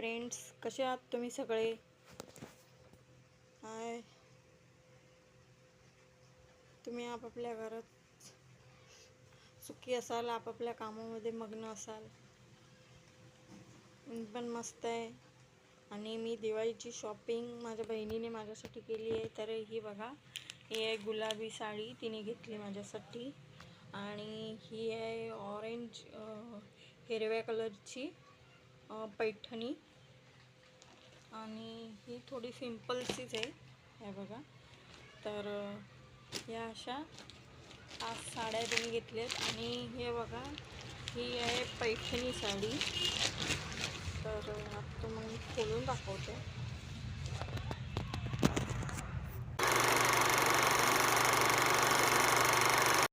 Friends कसे आहात तुम्ही सगळे? हाय. तुम्ही आपापल्या घरात सुखी असाल आपापल्या कामामध्ये मग्न असाल. मी पण मस्त आहे. आणि मी दिवाळीची शॉपिंग माझ्या बहिणीने माझ्यासाठी केली आहे. तर ही बघा ही आहे गुलाबी साडी तिने घेतली माझ्यासाठी. आणि ही आहे ऑरेंज हिरव्या कलरची पैठणी. आणि ही थोडी सिम्पलचीच आहे. हे बघा. तर या अशा पाच साड्या तुम्ही घेतल्यात. आणि हे बघा ही आहे पैठणी साडी. तर आता तुम्हाला खोलून दाखवते.